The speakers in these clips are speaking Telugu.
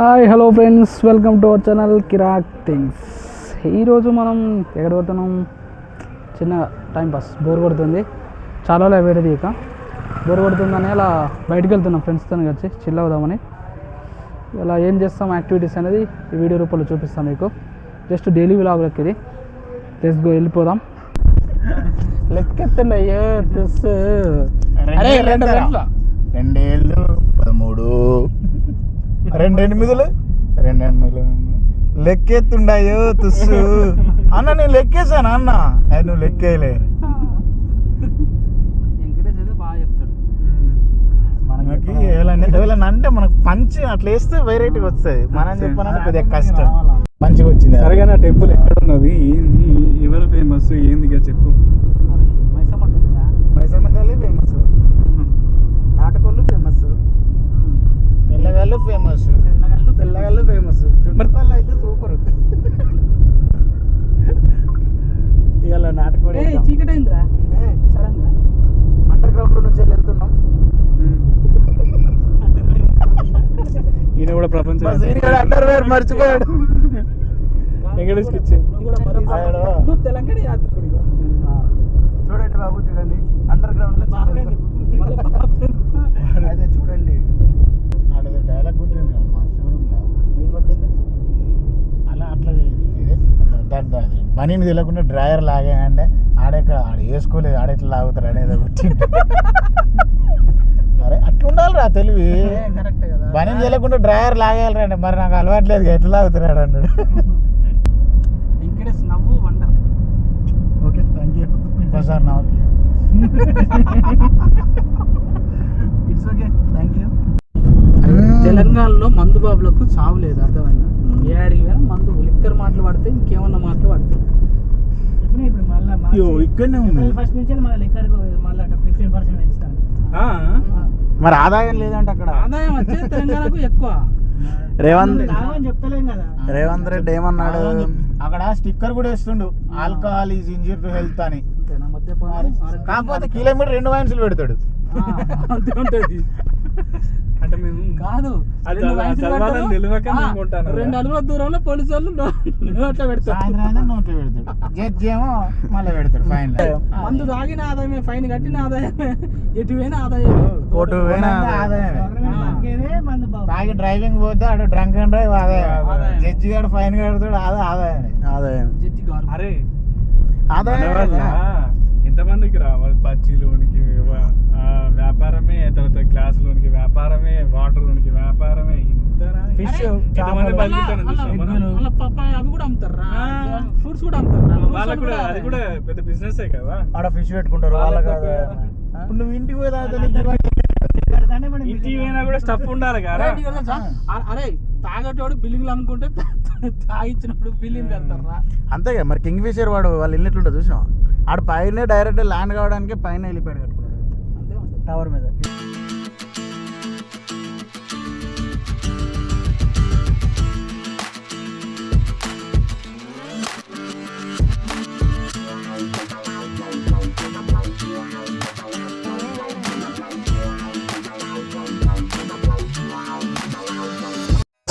Hi hello friends welcome to our channel Kirak things ఈరోజు మనం ఎక్కడ పోతున్నాం చిన్న టైం పాస్ బోర్ కొడుతుంది. చాలా వేడి తీయక బోర్ కొడుతుందని అలా బయటికి వెళ్తున్నాం ఫ్రెండ్స్తో కలిసి. చిల్ అవుదామని. ఇలా ఏం చేస్తాం? యాక్టివిటీస్ అనేది ఈ వీడియో రూపంలో చూపిస్తాం మీకు. జస్ట్ డైలీ వ్లాగ్ లెక్క ఇది. గో వెళ్ళిపోదాం. లెక్కెత్తండి అయ్యో రెండు రెండేళ్ళు పదమూడు. రెండు ఎనిమిదిలు రెండు ఎనిమిదిలు లెక్కెత్తుండాయో తుస్సు. అన్న నేను లెక్కేసాను అన్న? అది నువ్వు లెక్కేయలే. మనకి ఎవరైనా అంటే మనకు పంచి అట్లా వేస్తే వెరైటీగా వస్తుంది మనం చెప్పాలంటే కొద్దిగా కష్టం. మంచిగా వచ్చింది. సరిగా నా టెంపుల్ ఎక్కడ ఉన్నది ఏంది? ఎవరు ఫేమస్ ఏంది ఇక చెప్పు మైసమ్మ ఉందా మైసమ్మ తల్లి ఫేమస్ నాటకోళ్ళు ఫేమస్ పిల్లగాళ్ళు ఫేమస్ తెల్లగల్లు పిల్లగాళ్ళు ఫేమస్ చుట్టుపక్కల అయితే సూపర్ ఇవాళ నాటకోడి ఏయ్, చీకటి అయిందిరా సడన్గా అండర్ గ్రౌండ్ నుంచి వెళ్తున్నాం. ఈయన కూడా ప్రపంచం అండర్ వేర్ మర్చిపోయాడు. వెంకటేష్కి ఇచ్చే తెలంగాణ యాత్రికుడిగా. చూడండి బాబు చూడండి. అండర్ గ్రౌండ్లో మళ్ళీ బాబు. అదే చూడండి అదే డైలాగ్ కొట్టిండ్రు మా షోరూమ్లో ఏం కొట్టింది? అట్లా పనిని తెలియకుండా డ్రైవర్ లాగే అంటే ఆడెక్కడ ఆడ వేసుకోలేదు ఆడెట్లా లాగుతారు అనేది వచ్చింది అరే అట్లా ఉండాలి రా తెలివి. ఏ, కరెక్టే కదా. పనిని తెలియకుండా డ్రైవర్ లాగేయాలి అంటే మరి నాకు అలవాట్లేదు ఎట్లా లాగుతున్నాడు అన్నాడు. వెంకటేష్ నవ్వు వండర్ ఓకే థ్యాంక్ యూ ఇంకోసారి నా okay it's okay thank you తెలంగాణలో మందు బాబులకు చావు లేదు అర్థమైందా? మ్మ్. ఏ అడిగినా మందు లిక్కర్ మాటలు పడితే ఇంకేమన్నా మాటలు పడతాయి. ఇప్పుడు మళ్ళీ అయ్యో ఇక్కడనే ఉంది ఫస్ట్ నుంచి మళ్ళీ లిక్కర్ మళ్ళీ ఫిఫ్టీన్ పర్సెంట్ పెంచుతాను. మరి ఆదాయం లేదంటే అక్కడ. ఆదాయం వచ్చేది తెలంగాణకు ఎక్కువ. రేవంత్ చెప్తలేం కదా. రేవంత్ రెడ్డి ఏమన్నాడు? అక్కడ స్టిక్కర్ కూడా వేస్తుండు. Alcohol is injurious to health అని. కాకపోతే కిలోమీటర్ రెండు వైన్సులు పెడతాడు. ఆ, అంతే ఉంటది. అంటే మేము కాదు. అది రెండు అడుగుల దూరంలో పోలీసు వాళ్ళు నోట్లో పెడతారు. నోట్లో పెడతాడు. జడ్జి ఏమో మళ్ళీ పెడతాడు ఫైన్ మందు తాగిన ఆదాయమే ఫైన్ కట్టిన ఆదాయమే ఎటు పోయిన ఆదాయమే. పోయినా ఆదాయమే. గవర్నమెంట్ బతికేదే మందు బాబు. తాగి డ్రైవింగ్ పోతే ఆడు డ్రంక్ అండ్ డ్రైవ్ ఆదాయం ఆదాయం. జడ్జి గారు ఫైన్ కడతాడు అదే ఆదాయమే. ఆదాయం జడ్జి గారు. అరే ఆదాయం ఎంతమందికి వా- ఆ, వ్యాపారమే తర్వాత గ్లాస్ లోనికి వ్యాపారమే. వాటర్ లోనికి వ్యాపారమే అవి కూడా అమ్ముతారా. ఫ్రూట్స్ కూడా అమ్ముతారా? వాళ్ళకు కూడా అది కూడా పెద్ద బిజినెస్ కదా. ఆడ ఫిష్ పెట్టుకుంటారు వాళ్ళకి ఇప్పుడు నువ్వు ఇంటికి పోయి తాగితే నీకు ఇరవై పెడతానే మనం ఇంటి పోయినా కూడా స్టఫ్ ఉండాలి కదా. అరే, తాగేటోడు బిల్లింగ్లు అమ్ముకుంటే తా- తా- తాగిచ్చినప్పుడు బిల్లింగ్ కడతారా? అంతే కదా మరి కింగ్ ఫిషర్ వాడు వాళ్ళ ఇల్లు ఎట్లుంటుంది చూసినావా? ఆడ పైన డైరెక్ట్ ల్యాండ్ కావడానికి పైన వెళ్ళిపోయాడు టవర్ మీద.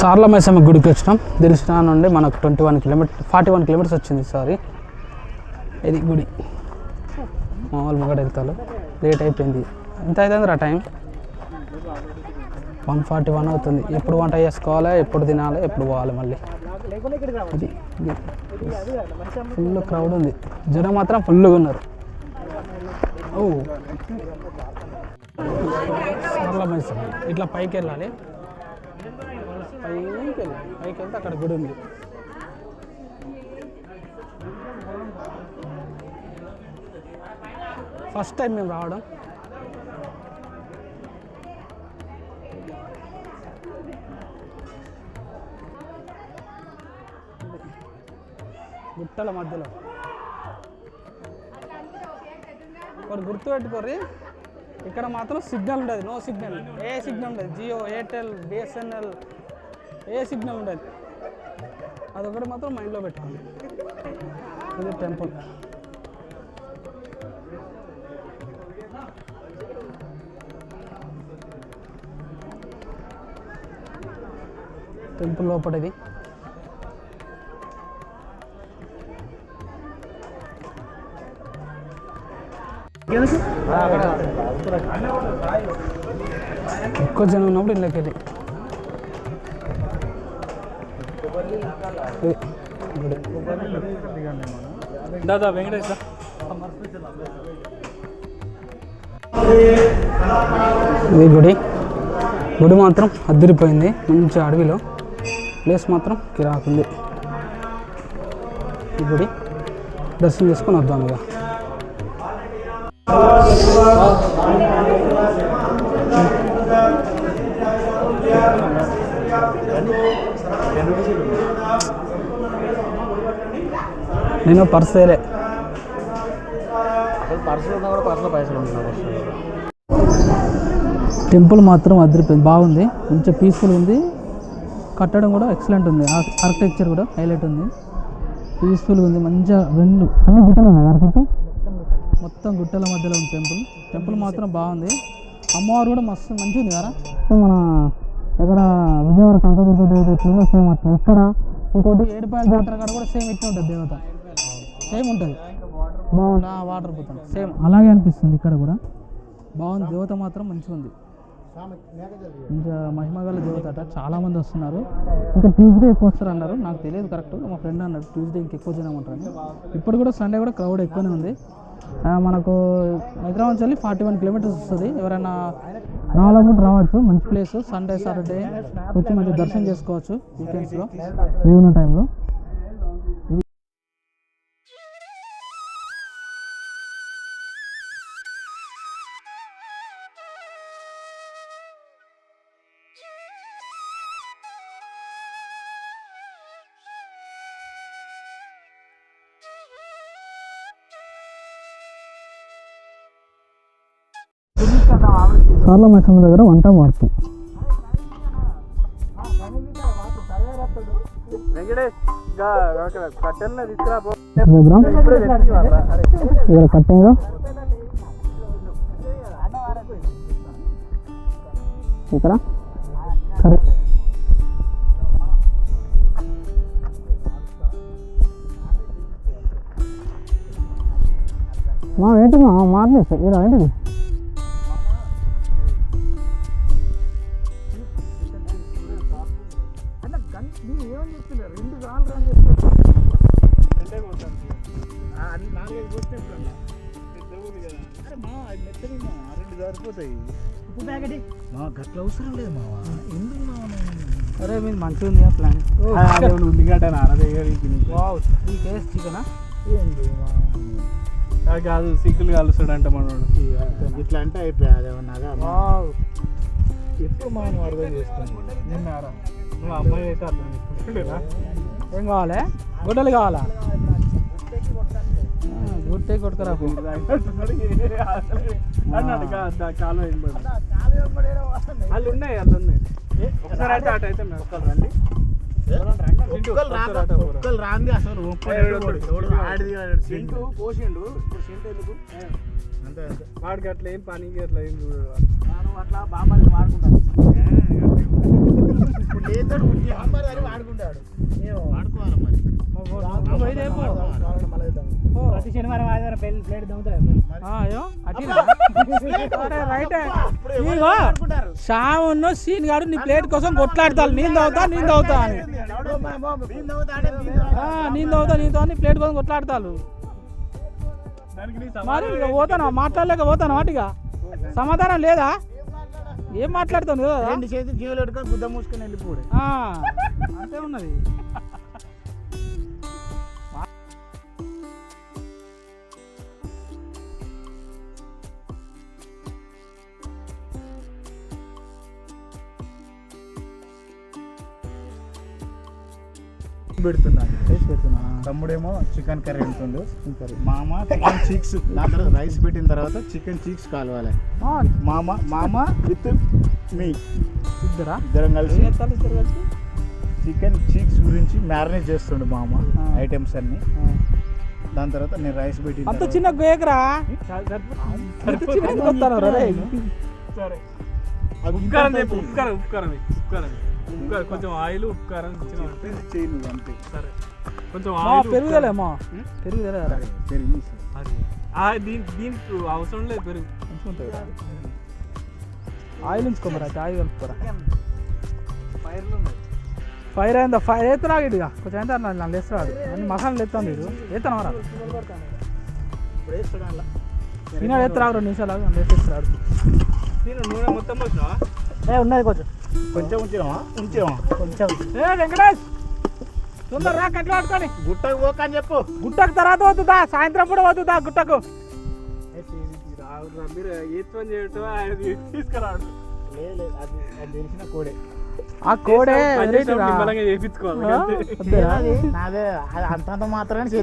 సార్ల మైసమ్మ గుడికి వచ్చినాం. దిల్సునా నుండి మనకు twenty one kilometre forty one kilometres వచ్చింది సారీ. ఇది గుడి. మామూలు మొగడ వెళ్తారు. లేట్ అయిపోయింది. ఎంత అవుతుంది టైం? వన్ ఫార్టీ వన్ అవుతుంది. ఎప్పుడు వంట చేసుకోవాలి? ఎప్పుడు తినాలి? ఎప్పుడు పోవాలి మళ్ళీ? ఇది ఫుల్ క్రౌడ్ ఉంది. జనం మాత్రం ఫుల్గా ఉన్నారు. ఓ. ఇట్లా పైకి వెళ్ళాలి. పైకి వెళ్ళాలి. పైకి వెళ్తే అక్కడ గుడి ఉంది. ఫస్ట్ టైం మేము రావడం. గుట్టల మధ్యలో. ఒకటి గుర్తుపెట్టుకోర్రి. ఇక్కడ మాత్రం సిగ్నల్ ఉండదు. No signal. ఏ సిగ్నల్ ఉండదు. జియో ఎయిర్టెల్ బిఎస్ఎన్ఎల్ ఏ సిగ్నల్ ఉండదు. అదొకటి మాత్రం మైండ్లో పెట్టుకోండి. ఇది టెంపుల్. టెంపుల్ లోపలిది. ఎక్కువ జనం ఉన్నప్పుడు ఇళ్ళకి వెళ్ళి. దాదా వెంకటేష్ ఇది గుడి. గుడి మాత్రం అద్దరిపోయింది. మంచి అడవిలో. ప్లేస్ మాత్రం కిరాకుంది. ఈ గుడి. దర్శనం చేసుకొని వద్దాం ఇక. నేను పర్స్ టెంపుల్ మాత్రం అదిరిపోయింది. బాగుంది. మంచిగా పీస్ఫుల్ ఉంది. కట్టడం కూడా ఎక్సలెంట్ ఉంది. ఆర్కిటెక్చర్ కూడా హైలైట్ ఉంది. పీస్ఫుల్గా ఉంది. మంచిగా రెండు అన్ని గుట్టలు ఉన్నాయి. మొత్తం గుట్టల మధ్యలో ఉంది టెంపుల్. టెంపుల్ మాత్రం బాగుంది. అమ్మవారు కూడా మస్తు మంచిగా ఉంది కదా? మన ఎక్కడ విజయవాడ కనకదుర్గ దేవత ఎట్లుందో సేమ్ అట్లా. ఇక్కడ ఇంకోటి ఏడుపాయల జాతర కాడ కూడా సేమ్ ఇట్లా ఉంటుంది దేవత. సేమ్ ఉంటుంది. బాగుంది. వాటర్ పోతుంది సేమ్ అలాగే అనిపిస్తుంది ఇక్కడ కూడా. బాగుంది. దేవత మాత్రం మంచిగా ఉంది. ఇంకా మహిమగల దేవత అట. చాలా మంది వస్తున్నారు. ఇంకా ట్యూస్డే ఎక్కువ వస్తారు అన్నారు. నాకు తెలియదు కరెక్ట్ మా ఫ్రెండ్ అన్నాడు ట్యూస్డే ఇంకా ఎక్కువ జనం ఉంటారని. ఇప్పుడు కూడా సండే కూడా క్రౌడ్ ఎక్కువనే ఉంది. మనకు హైదరాబాద్ నుంచి వెళ్ళి ఫార్టీ వన్ కిలోమీటర్స్ వస్తుంది. ఎవరైనా రావాలనుకుంటే రావచ్చు. మంచి ప్లేస్. సండే సాటర్డే వచ్చి మంచి దర్శనం చేసుకోవచ్చు. వీకెండ్స్లో ఫ్రీ ఉన్న టైంలో సార్ల మచ్చం దగ్గర వంట మార్పు. ప్రోగ్రామ్? ఇక్కడ కట్టింగ్ ఇక్కడ? కర్రీ మా ఏంటి మా? సార్. ఇలా ఏంటిది? మా గట్ల అవసరం లేదు మావా. ఎందుకు మావా అరే మీది మంచిగా ఉంది. ప్లాన్ ఉల్లిగడ్డ నాన్న చికెనా? ఏంది కాదు సిక్కులు కలుస్తాడంట మనోడు. ఇట్లా అంటే అయిపోయా అదేమన్నాగా ఎప్పుడు మనం అర్థం చేసుకుంటాం నిన్నారా? నువ్వు అమ్మాయి అయితే అర్థం ఏం కావాలి? గుడ్డలు కావాలా? కాలు వాళ్ళు ఉన్నాయి వాళ్ళు ఉన్నాయి. ఒకసారి అయితే అటు అయితే మేము ఒక్కరు రండి. కుక్కలు రాక కుక్కలు రాంది అసలు ఆడిది సింటూ పోసిండు ఇప్పుడు సింటు ఎందుకు? అంతే అంతే. వాడికి అట్లా ఏం పనికి అట్లా ఏం చూడడు అట్లా బామ్మని వాడుకుంటాను. వాడుకుంటాడు. వాడుకోవాలి మరి. ఓ. ప్రతి శనివారం ఆదివారం పెళ్ళి ప్లేట్ దమ్ముతారు. శ్యామును సీన్ గాడు నీ ప్లేట్ కోసం కొట్లాడతాను. నేను తవ్వుతా నేను తవ్వుతా అని. ఆ, నేను తవ్వుతా నేను తవ్వుతా నీ ప్లేట్ కోసం కొట్లాడతాను. దానికి నీ మరి ఇక పోతానా? మాట్లాడలేక పోతాను వాటిగా సమాధానం లేదా? ఏం మాట్లాడుతాను రెండు చేతులు జీవులు పెట్టుకొని గుద్ద మూసుకొని వెళ్ళిపోడు. ఆ, అంతే ఉన్నది. పెడుతున్నాను. చేసి పెడుతున్నా. తమ్ముడేమో చికెన్ కర్రీ ఉంటుంది మామ చికెన్ చీక్స్. దాని తర్వాత రైస్ పెట్టిన తర్వాత చికెన్ చీక్స్ కాలవాలి. మామ మామ విత్ మీ. ఇద్దరా? ఇద్దరం కలిసి ఇద్దరు కలిసి? చికెన్ చీక్స్ గురించి మ్యారినేట్ చేస్తుండు మామ. ఐటమ్స్ అన్ని. ఆ. దాని తర్వాత నేను రైస్ పెట్టిన అంత చిన్న గోయకరా? సరే. ఉప్కారం ఉప్కారం ఉప్కారం ఉప్పు కొంచెం ఆయిల్ ఉప్పు కారం ఇచ్చిన చేయి నువ్వు అంతే. సరే. కొంచెం ఆయిల్ పెరుగుదలే మా. పెరుగుదలే. పెరిగి దీని దీనికి అవసరం లేదు పెరుగు. కదా. ఆయిల్ ఉంచుకోమరా ఆయిల్ కలుపుకోరా. ఫైర్ అయిందా ఫైర్ ఎత్తురా ఇటుగా కొంచెం ఎంత నన్ను లేస్తున్నాడు అన్ని మసాలాలు ఎత్తాను ఇటు ఎత్తాను రా ఇప్పుడు వేస్తాడు అలా ఈనాడు ఎత్తురా రెండు నిమిషాలు వేసేస్తున్నాడు నేను నూనె మొత్తం ఏ ఉన్నది కొంచెం కొంచెం కొంచెం. ఏ వెంకటేష్! తొందర రా కట్లు పట్టుకొని గుట్టకు పోక అని చెప్పు. గుట్టకు తర్వాత వద్దుదా సాయంత్రం కూడా వద్దుదా గుట్టకు. మీరు ఏ పని చేయటం ఆయన తీసుకురాడు. లేదు అది తెలిసిన కోడే. ఆ కోడే చేయించుకోవాలి? నాదే అంతంత మాత్రమే.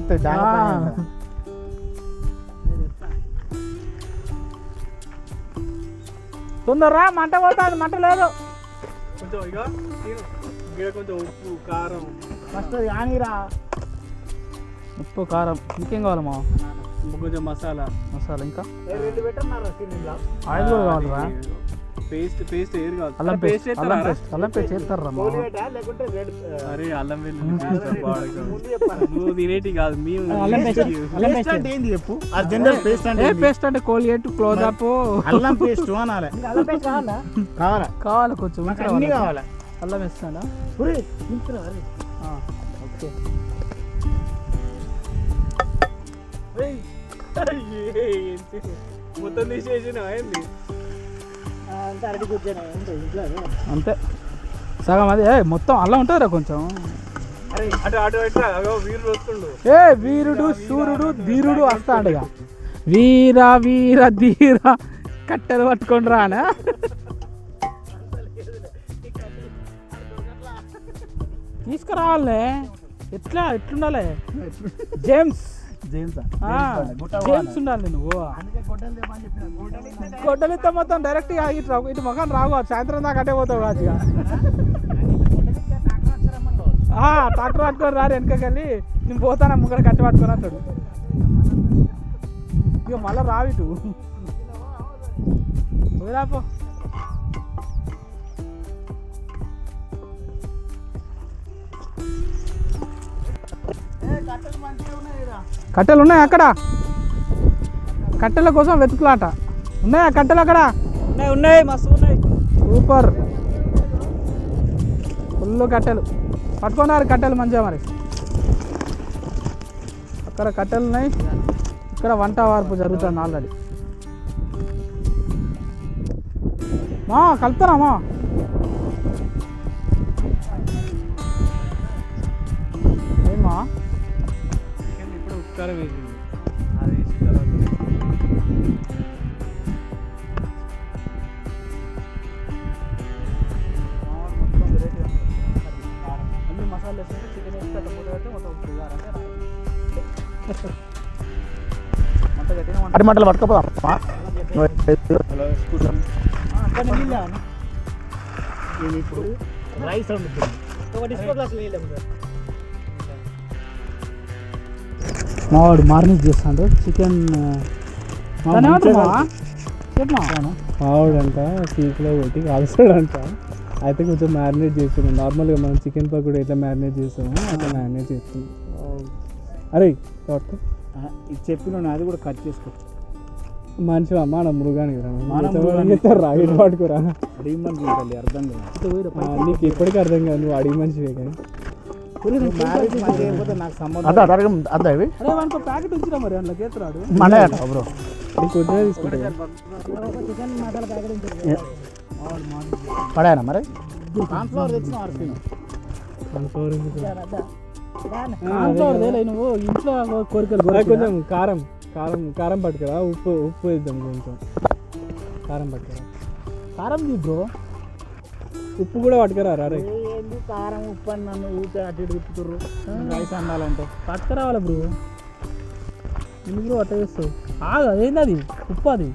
తొందర రా మంట పోతాది మంట లేదు. కొంచెం ఇక తిను. ఇక్కడ కొంచెం ఉప్పు కారం. ఫస్ట్ అది ఆనిరా. ఉప్పు కారం. ఇంకేం కావాలమ్మా కొంచెం మసాలా. మసాలా ఇంకా? ఆయిల్ కూడా కావాలరా? పేస్ట్ పేస్ట్ ఏది కాదు. అల్లం పేస్ట్ అల్లం? పేస్ట్ అల్లం పేస్ట్ చేస్తారా కోడి పెట్టా లేకుంటే రెడ్ అరే అల్లం వెల్లుల్లి నువ్వు తినేటి కాదు మేము అల్లం పేస్ట్. అల్లం పేస్ట్ అంటే ఏంది చెప్పు? అది జనరల్ పేస్ట్ అంటే? పేస్ట్ అంటే కోలిగేట్ క్లోజ్ అప్ అల్లం పేస్ట్ అనాలి. అల్లం పేస్ట్ కావాలా? కావాలా? కావాలి కొంచెం అన్ని కావాలి. అల్లం వేస్తాడా ఒరే అరే ఆ, ఓకే? మొత్తం తీసేసిన ఏంది? ఆ, అంతా. సగం అది. ఏ మొత్తం అల్లం ఉంటుందిరా కొంచెం. వస్తుండు. ఏ వీరుడు సూర్యుడు ధీరుడు వస్తాడుగా వీర వీర ధీర. కట్టెలు పట్టుకొని రానా? తీసుకురావాలనే. ఎట్లా? ఎట్లుండాలి? జేమ్స్. జేమ్స్ ఉండాలి నువ్వు. గొడ్డలు ఇస్తే మొత్తం డైరెక్ట్ ఇటు రావు- ఇటు మొఖం రావు సాయంత్రం దాకా అటే పోతావు కాదు ట్రాక్టర్ పట్టుకొని రారు వెనకకెళ్ళి నేను పోతాను ముగ్గురు కట్టి పట్టుకొని అంటాడు. ఇక మళ్ళీ రావు ఇటు. కట్టెలు ఉన్నాయి అక్కడ? కట్టెల కోసం వెతుకులాట. ఉన్నాయా కట్టెలు అక్కడ? ఉన్నాయి ఉన్నాయి మస్తు ఉన్నాయి. సూపర్. ఫుల్ కట్టెలు. పట్టుకున్నారు కట్టెలు మంచిగా మరి. అక్కడ కట్టెలు ఉన్నాయి. ఇక్కడ వంట వార్పు జరుగుతుంది ఆల్రెడీ. మా కలుపుతారా అటు మంటలు పట్టుకపోదాం. కొన్ని నీళ్ళు కావాలా? ఇప్పుడు రైస్ వండుతుంది ఒక డిస్కో గ్లాస్ నీళ్ళు ఇవ్వు. మావాడు మార్నింగ్ చేస్తాడు చికెన్ చెప్పమా ఆవిడంట సీక్లో పెట్టి కాల్చాడంట. అయితే కొంచెం మ్యారినేట్ చేస్తున్నాం నార్మల్గా మనం చికెన్ పకోడీ ఎట్లా మ్యారినేట్ చేస్తామో అట్లా మ్యారినేట్ చేస్తున్నాం అరే ఇది చెప్పిన అది కూడా కట్ చేసుకో. మనిషి మన మృగానికి రా ఇటు పట్టుకురా అడిగిమని చూడాలి అర్థం కాదు. నీకు ఇప్పటికీ అర్థం కాదు నువ్వు అడిగి మనిషివే కానీ. మ్యారేజ్ మంచిగా అయిపోతే నాకు సంబంధం అదే అడగ అదే అవి అరే వానికి ప్యాకెట్ ఉంచిరా మరి అందులోకి ఎత్తురాడు మన బ్రో. పడాయనా మరి? నువ్వు ఇంట్లో కోరికలు కొంచెం కారం. కారం కారం పట్టుకురా ఉప్పు ఉప్పు వేద్దాం కొంచెం. కారం పట్టుకురా. కారం తీ బ్రో. ఉప్పు కూడా పట్టుకురా రా కారం ఉప్పు అని నన్ను ఊరికే అటు ఇటు తిప్పుతుర్రు? రైస్ అందాలంటే పట్టుకురావాలి బ్రో. ఎందుకు బ్రో అట్ట చేస్తావు? ఆగు అదేంది అది? ఉప్పు అది.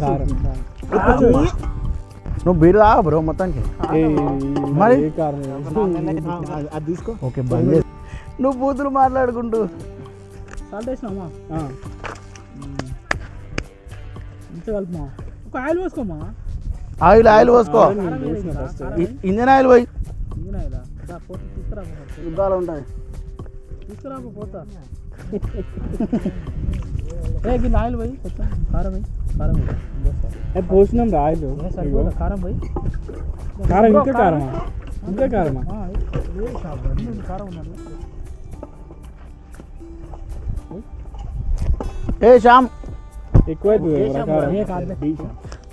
కారం. నువ్వు బీరు తాగా బ్రో మొత్తానికి. మరి? అది- అది తీసుకో. ఓకే బండి. నువ్వు బూతులు మాట్లాడుకుంటూ. సాల్ట్ వేసినామా? మంచిగా కలుపుమా? ఒక ఆయిల్ పోసుకోమా? ఆయిల్ ఆయిల్ పోసుకో. ఇంజన్ ఆయిల్ పోయి. పోతా తీసుకురా యుద్ధాలు ఉంటాయి. తీసుకురా పోతా. ఏ గిన్నె ఆయిల్ పోయి కొంచెం కారం పోయి కారం పోయి. పోసినాం రా ఆయిల్. కారం పోయి. కారం ఇంకా కారమా? ఇంకా కారమా? కారం ఉన్నది. ए शाम ఎక్కువ అవుతుంది కారం ఏ కాదులే.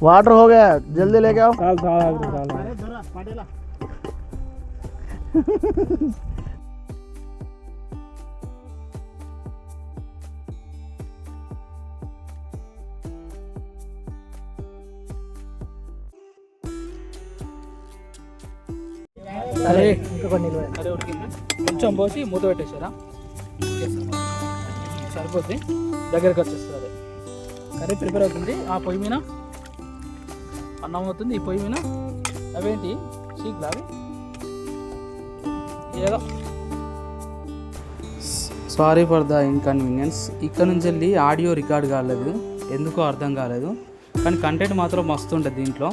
वाटर हो गया जल्दी लेके आओ చాలు చాలు ఆగురు, చాలు అరే ఇంకా కొన్ని అరే ఉడికింది కొంచెం పోసి మూత పెట్టేసారా సరిపోద్ది. దగ్గరికి వచ్చేస్తుంది. కర్రీ ప్రిపేర్ అవుతుంది. ఆ పొయ్యి మీద అన్నం అవుతుంది. ఈ పొయ్యి మీద అవేంటి? చీకులు అవి ఏదో. సారీ ఫర్ ద ఇన్కన్వీనియన్స్ ఇక్కడ నుంచి వెళ్ళి ఆడియో రికార్డ్ కాలేదు. ఎందుకో అర్థం కాలేదు. కానీ కంటెంట్ మాత్రం మస్తు ఉంటుంది దీంట్లో.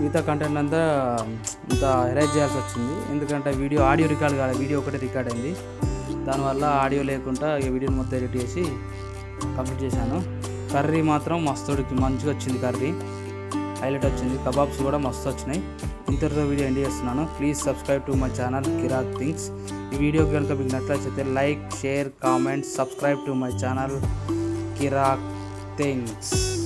మిగతా కంటెంట్ అంతా ఇంత ఎరేజ్ చేయాల్సి వచ్చింది. ఎందుకంటే వీడియో ఆడియో రికార్డ్ కాలేదు. వీడియో ఒకటే రికార్డ్ అయింది. దానివల్ల ఆడియో లేకుండా ఈ వీడియోని మొత్తం ఎడిట్ చేసి కంప్లీట్ చేశాను. కర్రీ మాత్రం మస్తుడికి మంచిగా వచ్చింది కర్రీ. హైలైట్ వచ్చింది. కబాబ్స్ కూడా మస్తు వచ్చినాయి. ఇంతటితో వీడియో ఎండ్ చేస్తున్నాను. Please subscribe to my channel Kirak things. ఈ వీడియో కనుక మీకు నచ్చితే like share comment subscribe to my channel Kirak things.